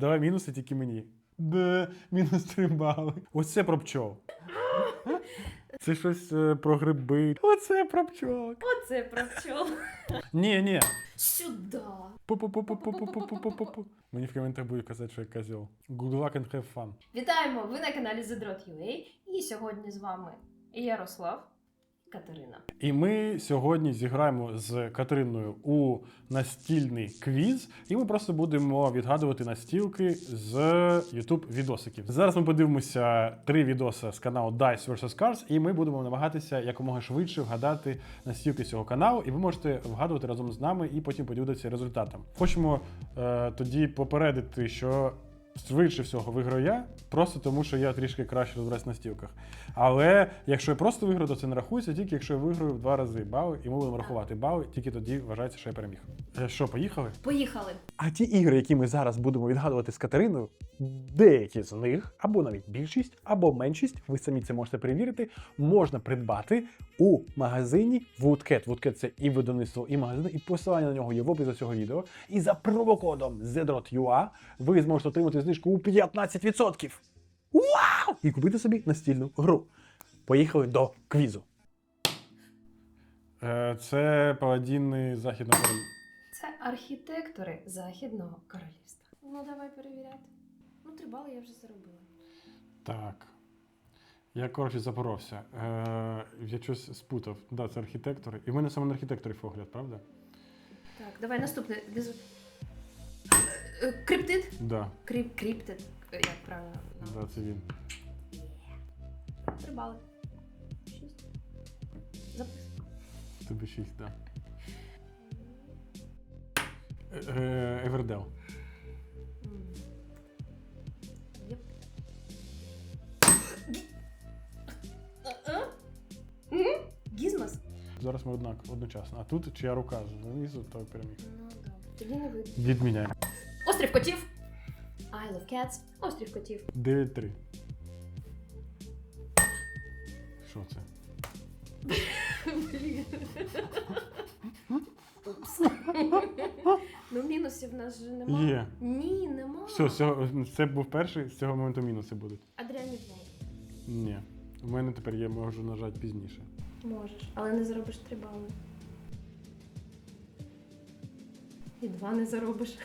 Давай мінуси тільки мені. Де, мінус 3 бали. Ось це про пчол. Це щось е, про гриби. Оце про пчол. Оце про пчол. Ні, ні. Пу-пу-пу-пу-пу-пу-пу-пу. Мені в коментах будуть казати, що я козел. Good luck and have fun. Вітаємо! Ви на каналі ZDROT.UA і сьогодні з вами Ярослав Катерина. І ми сьогодні зіграємо з Катериною у настільний квіз, і ми просто будемо відгадувати настілки з YouTube відосиків. Зараз ми подивимося три відоси з каналу Dice vs. Cards, і ми будемо намагатися якомога швидше вгадати настілки цього каналу, і ви можете вгадувати разом з нами і потім поділитися результатом. Хочемо е, тоді попередити, що. Швидше всього виграю я, просто тому що я трішки краще розбираюсь на стілках. Але якщо я просто виграю, то це не рахується, тільки якщо я виграю в два рази бали, і ми будемо рахувати бали, тільки тоді вважається, що я переміг. Е, Що, поїхали? Поїхали! А ті ігри, які ми зараз будемо відгадувати з Катериною, деякі з них, або навіть більшість, або меншість, ви самі це можете перевірити, можна придбати у магазині Woodcat. Woodcat – це і видавництво, і магазин, і посилання на нього є в описі цього відео. І за промокодом ZDROT.UA ви зможете отримати знижку у 15%. Вау! І купити собі настільну гру. Поїхали до квізу. Е, Це паладіни західного Це архітектори Західного королівства. Ну, давай перевіряти. Ну, три бали я вже заробила. Так. Я, коротше, запоровся. Е, я щось спутав. Да, це архітектори. І в мене саме на архітекторів огляд, правда? Так, давай наступне. Криптид? Да, Кріп, криптид. Е, Як правильно? да, це він. Три бали. Шість. Запис. Тобі шість, да. Е, е, Евердел. Гізмос? Зараз ми однак одночасно. А тут чия рука знизу, то переміг. Ну, добре. Тоді не видно. Відміняємо. Острів котів. I love cats. Острів котів. 9-3. Що це? Блін. Упс. Ну, мінусів в нас же немає. Є. Ні, нема. Все, з цього- це був перший, з цього моменту мінуси будуть. Адріані знає. Ні. У мене тепер є, можу нажати пізніше. Можеш, але не заробиш три бали. І два не заробиш.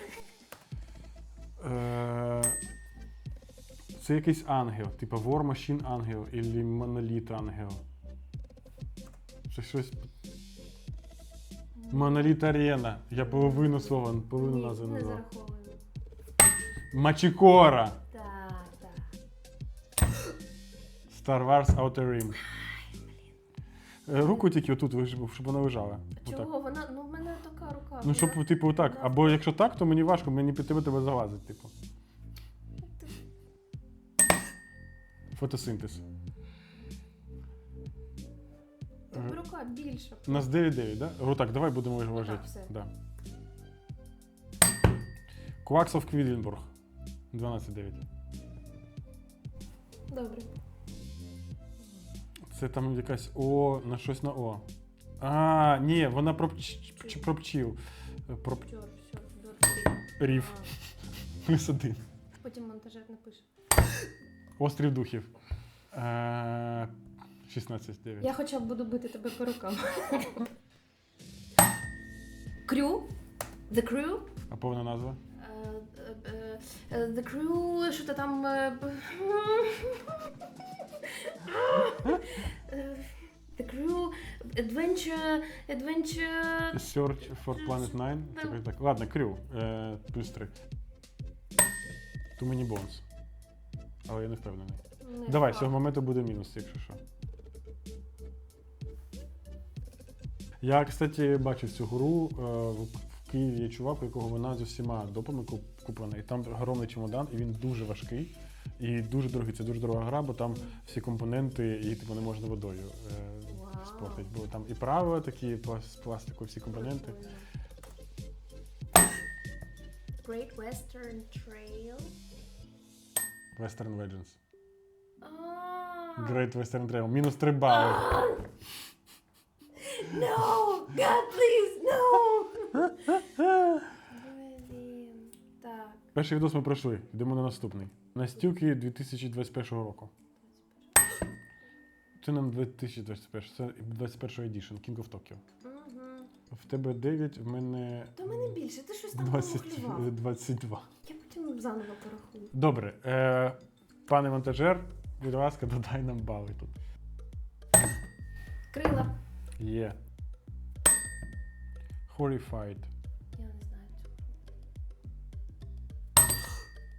Це якийсь ангел, типу War Machine ангел або Monolith ангел. Це щось. Моноліт Арена. Я половину слова, половину назви не назвав. Мачікора. Так, так. Star Wars Outer Rim. Е, Руку тільки отут, щоб вона лежала. Отак. Чого? Вона, ну в мене така рука. Ну, щоб, типу, отак. Або якщо так, то мені важко, мені під тебе тебе залазить, типу. Фотосинтез. Е, рука більша. У нас 9-9, да? О, так, давай будемо його вважати. все. Да. Кваксов Квідленбург. 12-9. Добре. Це там якась О, на щось на О. А, ні, вона про, пч- пч- про пчіл. Е, Про Чор, дор, рів. Плюс один. Потім монтажер напише. Острів духів. Е, 16-9. Я хоча б буду бити тебе по рукам. Крю? The Crew? А повна назва? Е, е, е, The Crew, що то там. е, б- Е, The Crew, Adventure, Adventure. Search for Planet 9. Ну. Так, так. Ладно, крю. Е, плюс 3. Too many bones. Але я не впевнений. Не Давай, з цього моменту буде мінус, якщо що. Я, кстати, бачив цю гру. е, в- Києві є чувак, у якого вона з усіма допами куп- куплена. І там огромний чемодан, і він дуже важкий і дуже дорогий. Це дуже дорога гра, бо там всі компоненти і типу не можна водою е, Вау. спортити. Бо там і правила такі, з пластику, всі компоненти. Great Western Trail. Western Legends. Great Western Trail. Мінус 3 бали. No! God, please, no! Блін. Так. Перший відос ми пройшли. Йдемо на наступний. Настілки 2021 року. Це нам 2021, це 21 edition, King of Tokyo. Угу. В тебе 9, в мене То в мене більше, ти щось там 20, намухлював. 22. Я заново порахую. Добре, е, пане монтажер, будь ласка, додай нам бали тут. Крила. Є. Horrified. Я не знаю.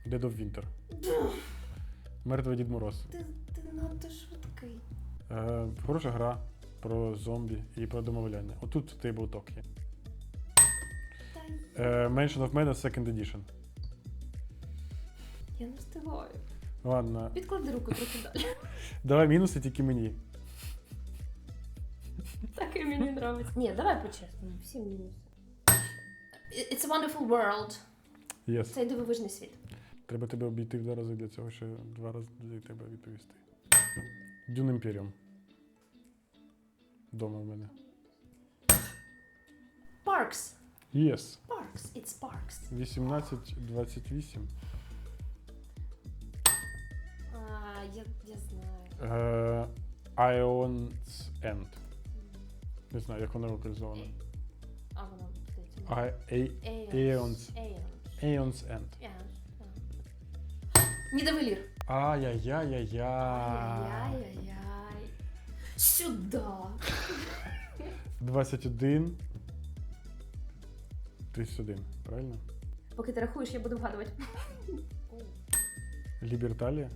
Dead of Winter. Мертвий Дід Мороз. Ти, ти надто швидкий. Е, хороша гра про зомбі і про домовляння. Отут Tabletop є. Та й Е, Mansion of Madness Second Edition. я не встигаю. Ладно, Підклади руку трохи далі. давай мінуси тільки мені. Так і мені подобається. Ні, давай по-чесному, всі мінуси. It's a wonderful world. Yes. Цей дивовижний світ. Треба тебе обійти в два рази для цього, ще два рази для тебе відповісти. Dune Imperium. Дома в мене. Parks. Yes. Parks. It's Parks. 18-28. Я, я знаю. Е, Ion's End. Не знаю, як воно локалізовано. А воно здається. Ей- Aeons. Aeons. End. Aeons. Нідовелір. Ай-яй-яй-яй-яй. Ай-яй-яй-яй. Сюда. 21. 31, правильно? Поки ти рахуєш, я буду вгадувати. Ліберталія.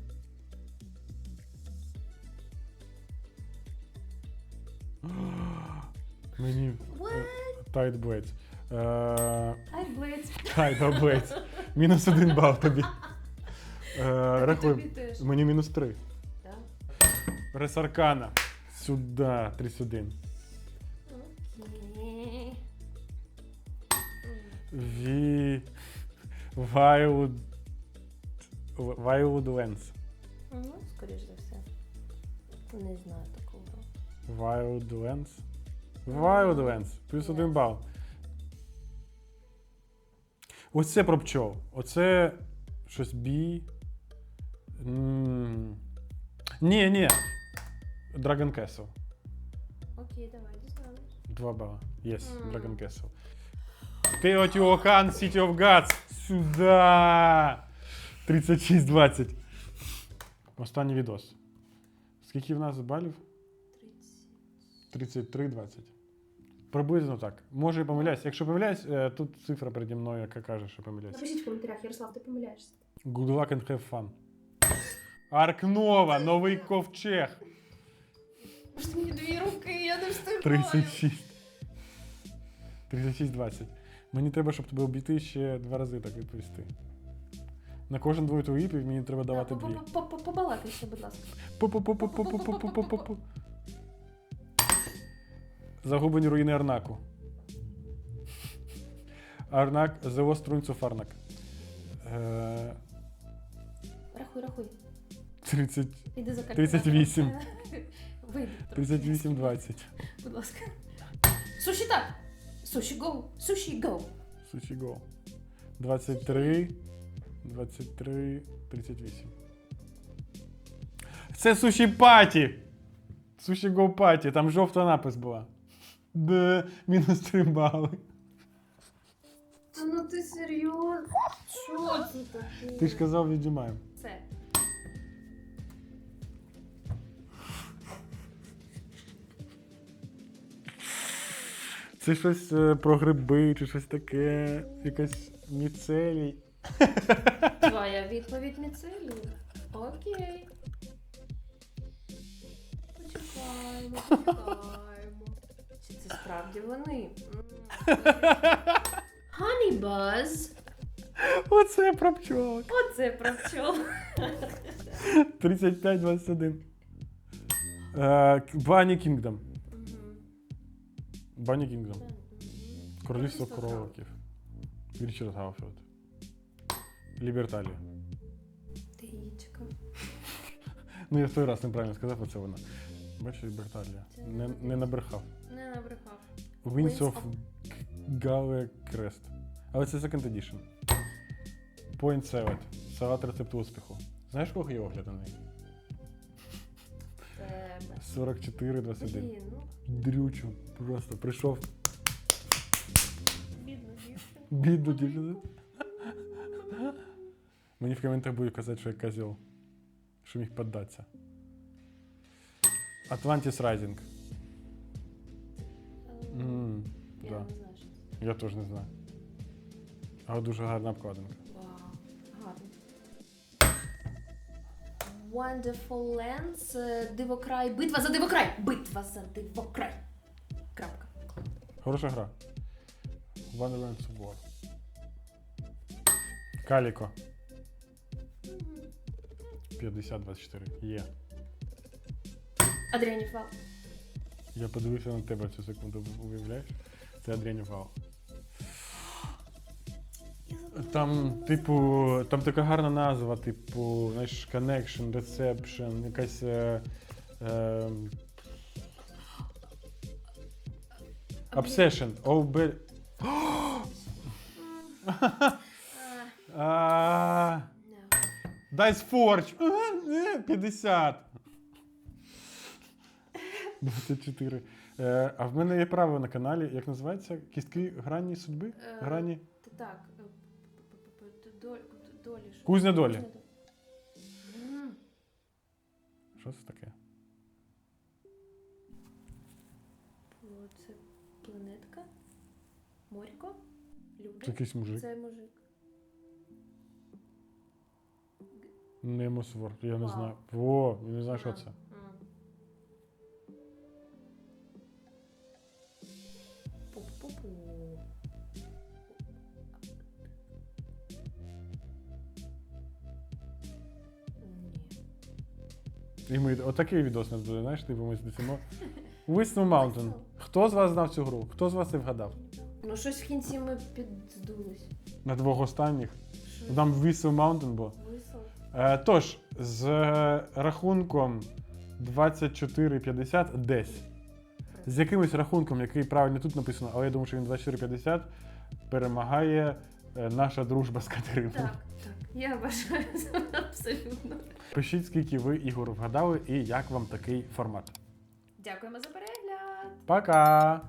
Мені тайтблейдс. Тайтблейдс. Тайтблейдс. Мінус один бал тобі. Е, рахуй. Мені мінус три. Ресаркана. Сюди. 31. Ві. Вайлд. Вайлд Ленс. Скоріше за все. Не знаю. Wildlands. Wildlands. Плюс Yes. один бал. Ось це про пчол. Оце щось бі. М. Ні, ні. Dragon Castle. Окей, давай, дізналась. Два бала. Yes, М. Dragon Castle. Теотіокан City of Gods. Сюда. 36-20. Останній відос. Скільки в нас балів? 30. 33-20. Приблизно так. Може і помиляюсь. Якщо помиляюсь, е, тут цифра переді мною, яка каже, що помиляюсь. Напишіть в коментарях, Ярослав, ти помиляєшся. Good luck and have fun. Аркнова, новий ковчег. Може мені дві руки, я не встигаю. 36. 36-20. Мені треба, щоб тебе обійти ще два рази так відповісти. На кожен двоє відповідь мені треба давати дві. Побалакай ще, будь ласка. Загублені руїни Арнаку. Арнак, Ruins of Arnak. Е, Рахуй, рахуй. 30, Іди за 38. Вийди. 38-20. Будь ласка. Суші так. Суші гоу. Суші гоу. Суші Go. 23, 23, 38. Це суші паті! Суші Go паті, там жовта напис була. Де, мінус 3 бали. Та ну ти серйозно? Що це таке? Ти ж казав, віджимаємо. Це. Це щось е, про гриби чи щось таке, якась міцелій. Твоя відповідь міцелі. Окей. Почекаємо, почекаємо. Це справді вони? Honey Buzz. Оце про пчолок. Оце про пчол. 35-21. Е, Бані Кінгдом. Бані Кінгдом. Королівство кроликів. Річард Гауфілд. Ліберталія. Чекав. Ну, я в той раз неправильно сказав, оце вона. Бачиш, Ліберталія. Не не набрехав. Не набрехав. Winds of Gale Crest. Але це Second Edition. Point Salad. Салат рецепт успіху. Знаєш, кого є огляд на неї? 44, 21. Блін, ну, Дрючу просто прийшов бідна дівчинка. бідну дівчину. Мені в коментах будуть казати, що я козел. Що міг піддатися. Atlantis Rising. М, Я да. не знаю, що це. Я теж не знаю. Але дуже гарна обкладинка. Вау, гарно. Wonderful Lands, е, Дивокрай. Битва за дивокрай! Битва за дивокрай. Крапка. Хороша гра. Wonderlands War. Каліко. 50-24. Є. Адріанів Вал. Я подивився на тебе цю секунду, уявляєш? Це Адріані Вау. Там, типу, там така гарна назва, типу, знаєш, Connection, Reception, якась. Е, е, Obsession. Обе... А, Dice Forge. Е, 50. 24. Е, а в мене є право на каналі, як називається? Кістки грані судьби? Е, Грані? Так. е, п- п- п- п- доль- Долі. Кузня долі. Кузня. М, Що це таке? о, Це планетка. Морько. Люди. Це якийсь мужик. Це мужик. Немосвор, я не Вау. знаю. О, я не знаю, що це. М. І ми отакий відос нас буде, знаєш, типу ми сидимо. Whistle Mountain. Хто з вас знав цю гру? Хто з вас це вгадав? Ну, щось в кінці ми підздулись. На двох останніх. Що Там Whistle Mountain висел? Е, тож, з рахунком 24,50 десь. З якимось рахунком, який правильно тут написано, але я думаю, що він 24,50, перемагає е, наша дружба з Катериною. Так, так. Я вважаю це абсолютно. Пишіть, скільки ви ігор вгадали і як вам такий формат. Дякуємо за перегляд. Пока!